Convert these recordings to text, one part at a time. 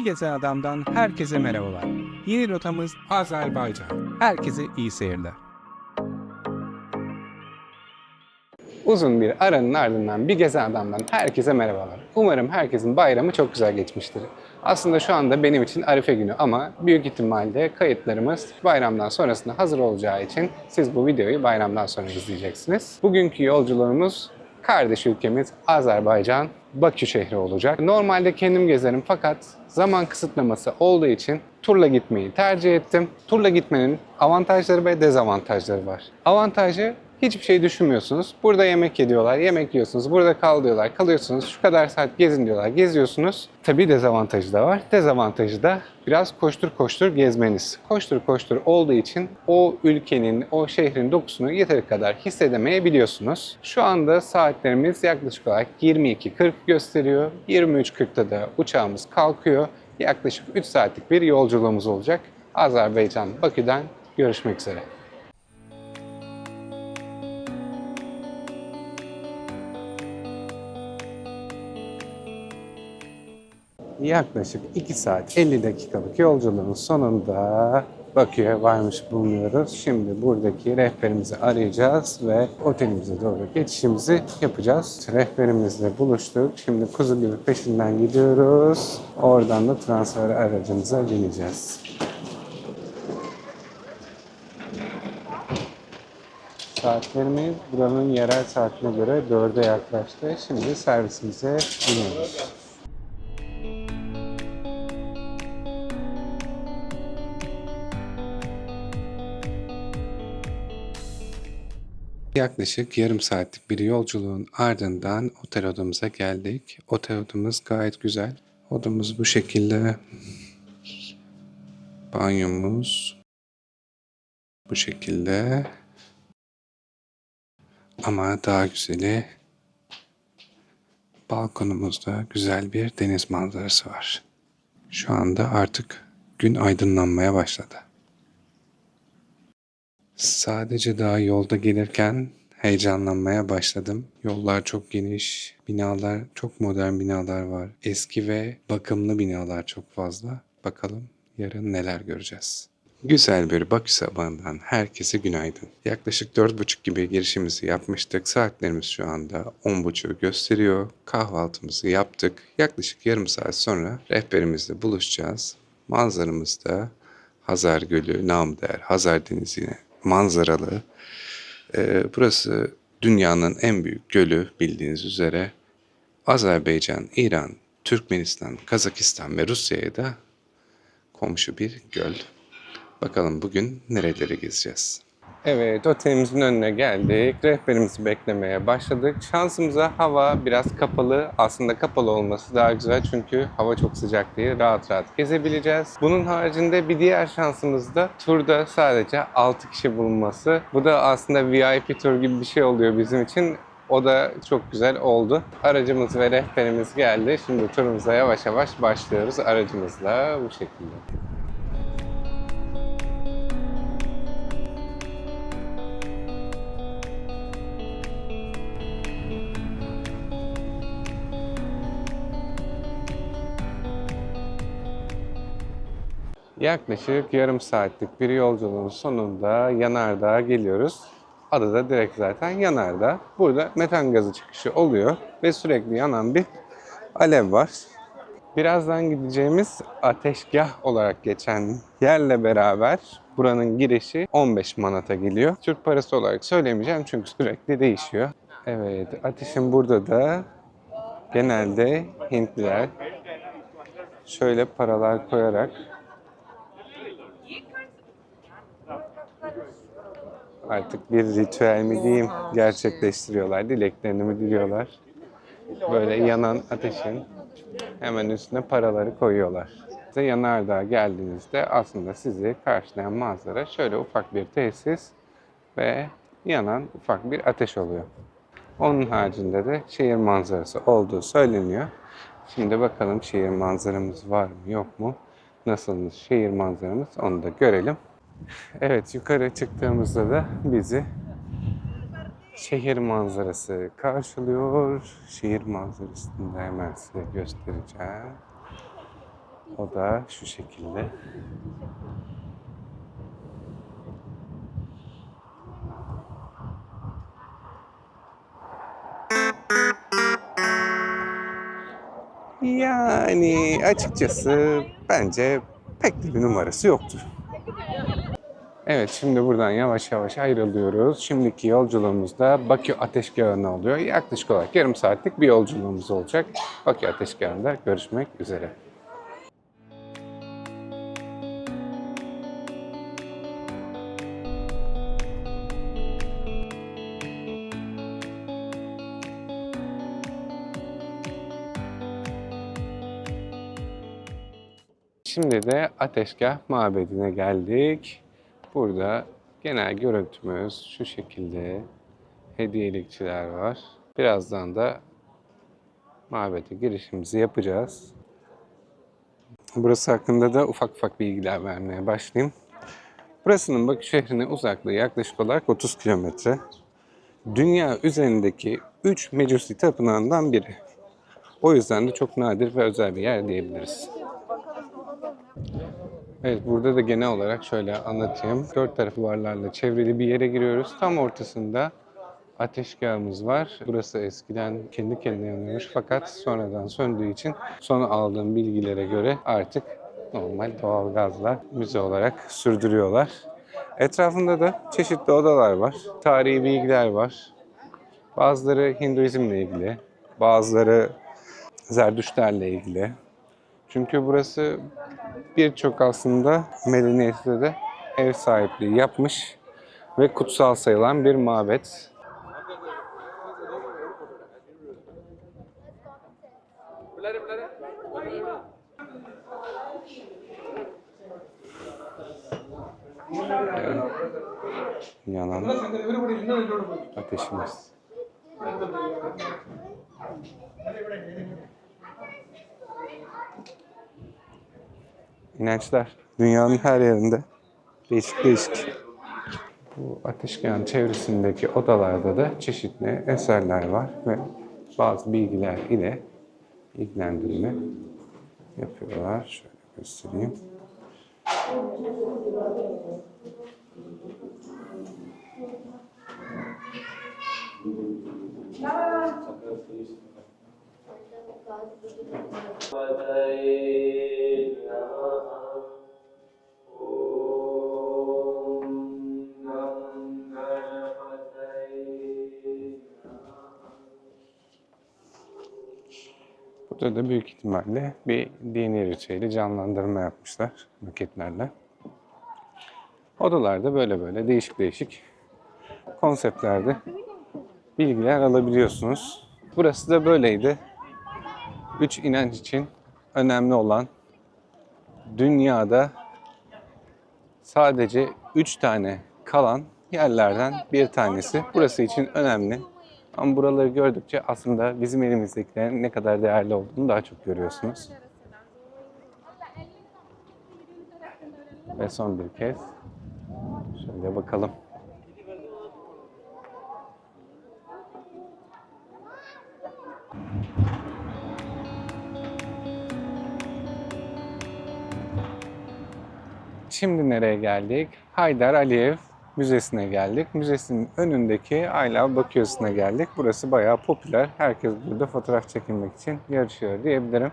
Bir Gezen Adam'dan herkese merhabalar. Yeni rotamız Azerbaycan. Herkese iyi seyirler. Uzun bir aranın ardından bir gezen adamdan herkese merhabalar. Umarım herkesin bayramı çok güzel geçmiştir. Aslında şu anda benim için Arife günü ama büyük ihtimalle kayıtlarımız bayramdan sonrasında hazır olacağı için siz bu videoyu bayramdan sonra izleyeceksiniz. Bugünkü yolculuğumuz kardeş ülkemiz Azerbaycan Bakü şehri olacak. Normalde kendim gezerim fakat zaman kısıtlaması olduğu için turla gitmeyi tercih ettim. Turla gitmenin avantajları ve dezavantajları var. Avantajı Hiçbir şey düşünmüyorsunuz. Burada yemek ediyorlar, yemek yiyorsunuz. Burada kal diyorlar, kalıyorsunuz. Şu kadar saat gezin diyorlar, geziyorsunuz. Tabii dezavantajı da var. Dezavantajı da biraz koştur koştur gezmeniz. Koştur koştur olduğu için o ülkenin, o şehrin dokusunu yeteri kadar hissedemeyebiliyorsunuz. Şu anda saatlerimiz yaklaşık olarak 22.40 gösteriyor. 23.40'da da uçağımız kalkıyor. Yaklaşık 3 saatlik bir yolculuğumuz olacak. Azerbaycan, Bakü'den görüşmek üzere. Yaklaşık 2 saat 50 dakikalık yolculuğun sonunda Bakü'ye varmış bulunuyoruz. Şimdi buradaki rehberimizi arayacağız ve otelimize doğru geçişimizi yapacağız. Rehberimizle buluştuk. Şimdi kuzu gibi peşinden gidiyoruz. Oradan da transfer aracımıza bineceğiz. Saatlerimiz buranın yerel saatine göre 4'e yaklaştı. Şimdi servisimize biniyoruz. Yaklaşık yarım saatlik bir yolculuğun ardından otel odamıza geldik. Otel odamız gayet güzel. Odamız bu şekilde. Banyomuz bu şekilde. Ama daha güzeli balkonumuzda güzel bir deniz manzarası var. Şu anda artık gün aydınlanmaya başladı. Sadece daha yolda gelirken heyecanlanmaya başladım. Yollar çok geniş, binalar çok modern binalar var. Eski ve bakımlı binalar çok fazla. Bakalım yarın neler göreceğiz. Güzel bir Bakü sabahından herkese günaydın. Yaklaşık 4.30 gibi girişimizi yapmıştık. Saatlerimiz şu anda 10.30'u gösteriyor. Kahvaltımızı yaptık. Yaklaşık yarım saat sonra rehberimizle buluşacağız. Manzaramız da Hazar Gölü, Namder, Hazar Denizi'ne manzaralı. Ee, burası dünyanın en büyük gölü bildiğiniz üzere. Azerbaycan, İran, Türkmenistan, Kazakistan ve Rusya'ya da komşu bir göl. Bakalım bugün nereleri gezeceğiz? Evet, otelimizin önüne geldik. Rehberimizi beklemeye başladık. Şansımıza hava biraz kapalı. Aslında kapalı olması daha güzel çünkü hava çok sıcak değil. Rahat rahat gezebileceğiz. Bunun haricinde bir diğer şansımız da turda sadece 6 kişi bulunması. Bu da aslında VIP tur gibi bir şey oluyor bizim için. O da çok güzel oldu. Aracımız ve rehberimiz geldi. Şimdi turumuza yavaş yavaş başlıyoruz aracımızla bu şekilde. Yaklaşık yarım saatlik bir yolculuğun sonunda Yanardağ'a geliyoruz. Adı da direkt zaten Yanardağ. Burada metan gazı çıkışı oluyor ve sürekli yanan bir alev var. Birazdan gideceğimiz ateşgah olarak geçen yerle beraber buranın girişi 15 manata geliyor. Türk parası olarak söylemeyeceğim çünkü sürekli değişiyor. Evet, ateşin burada da genelde Hintliler şöyle paralar koyarak artık bir ritüel mi diyeyim gerçekleştiriyorlar. Dileklerini mi diliyorlar. Böyle yanan ateşin hemen üstüne paraları koyuyorlar. Size Yanardağ'a geldiğinizde aslında sizi karşılayan manzara şöyle ufak bir tesis ve yanan ufak bir ateş oluyor. Onun haricinde de şehir manzarası olduğu söyleniyor. Şimdi bakalım şehir manzaramız var mı yok mu? Nasılmış şehir manzaramız onu da görelim. Evet yukarı çıktığımızda da bizi şehir manzarası karşılıyor. Şehir manzarasını hemen size göstereceğim. O da şu şekilde. Yani açıkçası bence pek de bir numarası yoktu. Evet şimdi buradan yavaş yavaş ayrılıyoruz. Şimdiki yolculuğumuz da Bakü Ateşgahı'na oluyor. Yaklaşık olarak yarım saatlik bir yolculuğumuz olacak. Bakü Ateşgahı'nda görüşmek üzere. Şimdi de Ateşgah Mabedi'ne geldik. Burada genel görüntümüz şu şekilde. Hediyelikçiler var. Birazdan da mabede girişimizi yapacağız. Burası hakkında da ufak ufak bilgiler vermeye başlayayım. Burasının Bakü şehrine uzaklığı yaklaşık olarak 30 kilometre. Dünya üzerindeki 3 mecusi tapınağından biri. O yüzden de çok nadir ve özel bir yer diyebiliriz. Evet burada da genel olarak şöyle anlatayım. Dört tarafı duvarlarla çevrili bir yere giriyoruz. Tam ortasında ateşgahımız var. Burası eskiden kendi kendine yanıyormuş fakat sonradan söndüğü için sonra aldığım bilgilere göre artık normal doğal gazla müze olarak sürdürüyorlar. Etrafında da çeşitli odalar var. Tarihi bilgiler var. Bazıları Hinduizmle ilgili, bazıları Zerdüştlerle ilgili. Çünkü burası birçok aslında medeniyette de ev sahipliği yapmış ve kutsal sayılan bir mabet. Yanan ateşimiz. İnançlar dünyanın her yerinde değişik değişik. Bu ateşgahın çevresindeki odalarda da çeşitli eserler var ve bazı bilgiler ile ilgilendirme yapıyorlar. Şöyle göstereyim. Burada da büyük ihtimalle bir dini ritüeli canlandırma yapmışlar maketlerle. Odalarda böyle böyle değişik değişik konseptlerde bilgiler alabiliyorsunuz. Burası da böyleydi. Üç inanç için önemli olan dünyada sadece üç tane kalan yerlerden bir tanesi. Burası için önemli. Ama buraları gördükçe aslında bizim elimizdekilerin ne kadar değerli olduğunu daha çok görüyorsunuz. Ve son bir kez şöyle bakalım. Şimdi nereye geldik? Haydar Aliyev Müzesi'ne geldik. Müzesinin önündeki Love Baküyası'na geldik. Burası bayağı popüler. Herkes burada fotoğraf çekilmek için yarışıyor diyebilirim.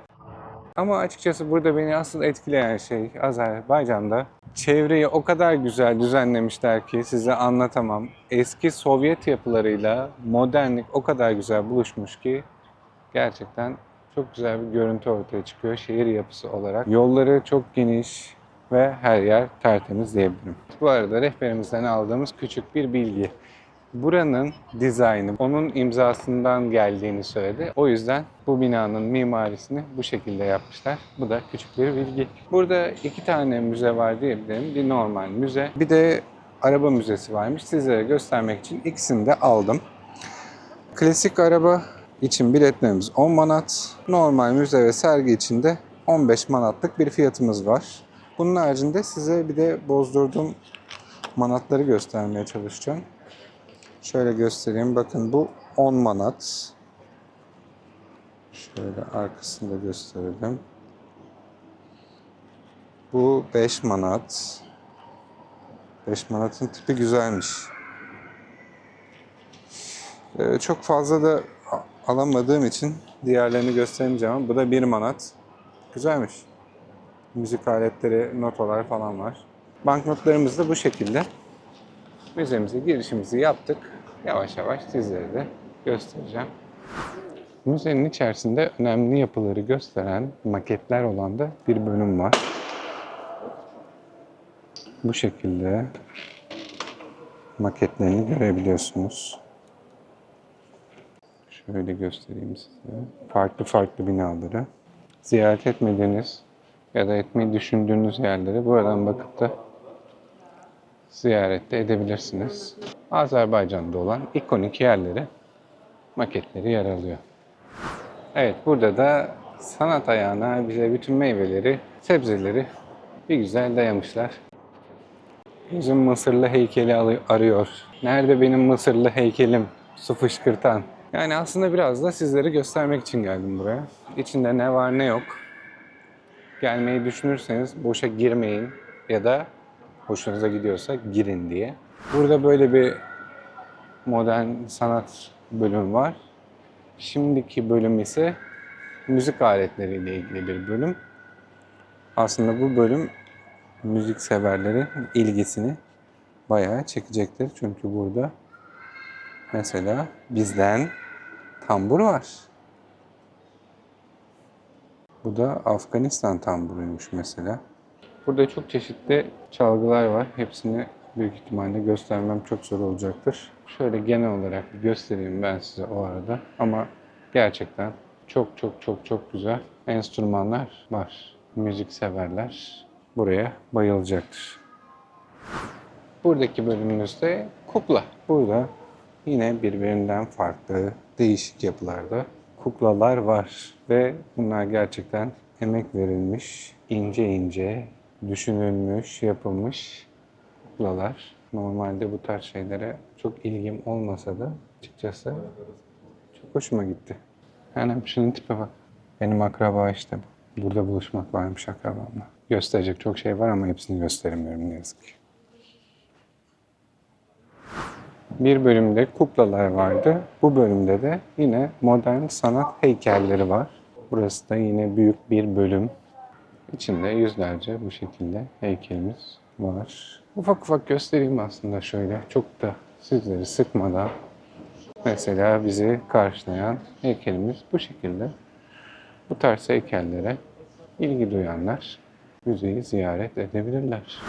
Ama açıkçası burada beni asıl etkileyen şey Azerbaycan'da çevreyi o kadar güzel düzenlemişler ki size anlatamam. Eski Sovyet yapılarıyla modernlik o kadar güzel buluşmuş ki gerçekten çok güzel bir görüntü ortaya çıkıyor şehir yapısı olarak. Yolları çok geniş ve her yer tertemiz diyebilirim. Bu arada rehberimizden aldığımız küçük bir bilgi. Buranın dizaynı onun imzasından geldiğini söyledi. O yüzden bu binanın mimarisini bu şekilde yapmışlar. Bu da küçük bir bilgi. Burada iki tane müze var diyebilirim. Bir normal müze, bir de araba müzesi varmış. Sizlere göstermek için ikisini de aldım. Klasik araba için biletlerimiz 10 manat. Normal müze ve sergi için de 15 manatlık bir fiyatımız var. Bunun haricinde size bir de bozdurduğum manatları göstermeye çalışacağım. Şöyle göstereyim. Bakın bu 10 manat. Şöyle arkasında gösterelim. Bu 5 manat. 5 manatın tipi güzelmiş. Ee, çok fazla da alamadığım için diğerlerini gösteremeyeceğim ama bu da 1 manat. Güzelmiş. Müzik aletleri, notalar falan var. Banknotlarımız da bu şekilde. Müzemize girişimizi yaptık. Yavaş yavaş sizlere de göstereceğim. Müzenin içerisinde önemli yapıları gösteren maketler olan da bir bölüm var. Bu şekilde maketlerini görebiliyorsunuz. Şöyle göstereyim size. Farklı farklı binaları. Ziyaret etmediğiniz ya da etmeyi düşündüğünüz yerleri buradan bakıp da ziyaret de edebilirsiniz. Azerbaycan'da olan ikonik yerleri maketleri yer alıyor. Evet burada da sanat ayağına bize bütün meyveleri, sebzeleri bir güzel dayamışlar. Gözüm Mısırlı heykeli arıyor. Nerede benim Mısırlı heykelim? Su fışkırtan. Yani aslında biraz da sizlere göstermek için geldim buraya. İçinde ne var ne yok. Gelmeyi düşünürseniz boşa girmeyin ya da hoşunuza gidiyorsa girin diye. Burada böyle bir modern sanat bölümü var. Şimdiki bölüm ise müzik aletleriyle ilgili bir bölüm. Aslında bu bölüm müzik severlerin ilgisini bayağı çekecektir. Çünkü burada mesela bizden tambur var. Bu da Afganistan tamburuymuş mesela. Burada çok çeşitli çalgılar var. Hepsini büyük ihtimalle göstermem çok zor olacaktır. Şöyle genel olarak göstereyim ben size o arada. Ama gerçekten çok çok çok çok güzel enstrümanlar var. Müzik severler buraya bayılacaktır. Buradaki bölümümüzde kukla. Burada yine birbirinden farklı değişik yapılarda kuklalar var ve bunlar gerçekten emek verilmiş, ince ince düşünülmüş, yapılmış kuklalar. Normalde bu tarz şeylere çok ilgim olmasa da açıkçası çok hoşuma gitti. Yani şunun tipe bak. Benim akraba işte bu. Burada buluşmak varmış akrabamla. Gösterecek çok şey var ama hepsini gösteremiyorum ne yazık ki. Bir bölümde kuklalar vardı. Bu bölümde de yine modern sanat heykelleri var. Burası da yine büyük bir bölüm. İçinde yüzlerce bu şekilde heykelimiz var. Ufak ufak göstereyim aslında şöyle. Çok da sizleri sıkmadan. Mesela bizi karşılayan heykelimiz bu şekilde. Bu tarz heykellere ilgi duyanlar müzeyi ziyaret edebilirler.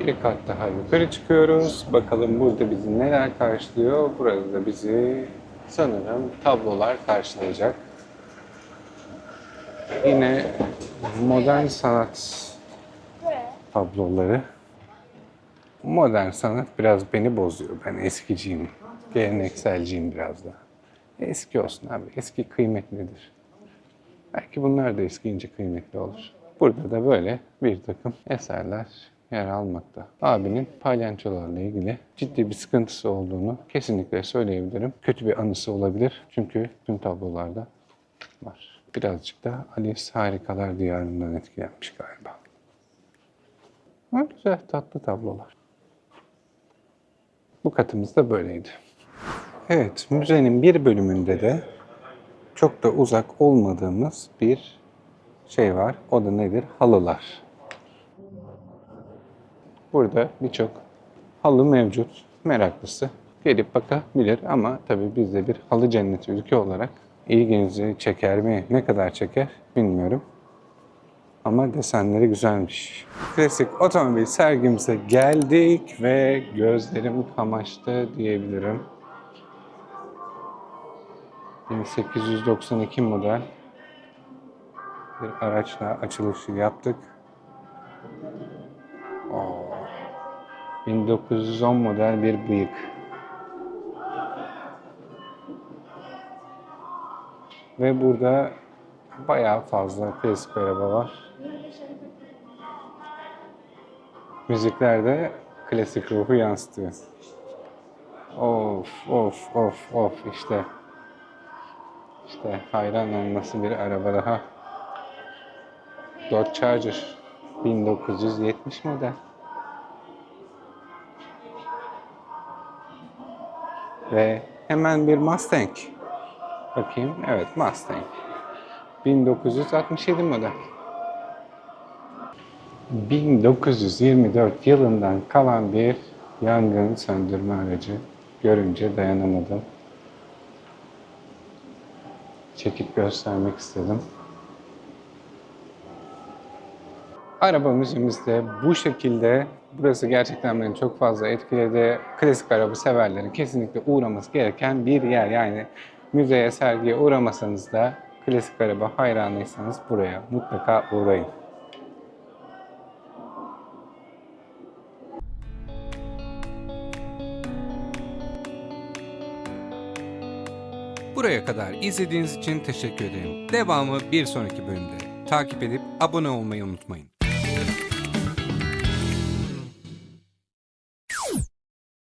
Bir kat daha yukarı çıkıyoruz. Bakalım burada bizi neler karşılıyor. Burada da bizi sanırım tablolar karşılayacak. Yine modern sanat tabloları. Modern sanat biraz beni bozuyor. Ben eskiciyim. Gelenekselciyim biraz da. Eski olsun abi. Eski kıymetlidir. Belki bunlar da eskiyince kıymetli olur. Burada da böyle bir takım eserler yer almakta. Abinin palyaçolarla ilgili ciddi bir sıkıntısı olduğunu kesinlikle söyleyebilirim. Kötü bir anısı olabilir. Çünkü tüm tablolarda var. Birazcık da Alice Harikalar Diyarı'ndan etkilenmiş galiba. Ama güzel, tatlı tablolar. Bu katımız da böyleydi. Evet, müzenin bir bölümünde de çok da uzak olmadığımız bir şey var. O da nedir? Halılar. Burada birçok halı mevcut. Meraklısı gelip bakabilir ama tabii biz de bir halı cenneti ülke olarak ilginizi çeker mi? Ne kadar çeker bilmiyorum. Ama desenleri güzelmiş. Klasik otomobil sergimize geldik ve gözlerim kamaştı diyebilirim. 1892 model bir araçla açılışı yaptık. 1910 model bir bıyık. Ve burada bayağı fazla klasik araba var. Müziklerde klasik ruhu yansıtıyor. Of of of of işte. İşte hayran olması bir araba daha. Dodge Charger. 1970 model. Ve hemen bir Mustang. Bakayım. Evet Mustang. 1967 model. 1924 yılından kalan bir yangın söndürme aracı. Görünce dayanamadım. Çekip göstermek istedim. Araba müziğimiz de bu şekilde. Burası gerçekten beni çok fazla etkiledi. Klasik araba severlerin kesinlikle uğraması gereken bir yer. Yani müzeye, sergiye uğramasanız da klasik araba hayranıysanız buraya mutlaka uğrayın. Buraya kadar izlediğiniz için teşekkür ederim. Devamı bir sonraki bölümde. Takip edip abone olmayı unutmayın.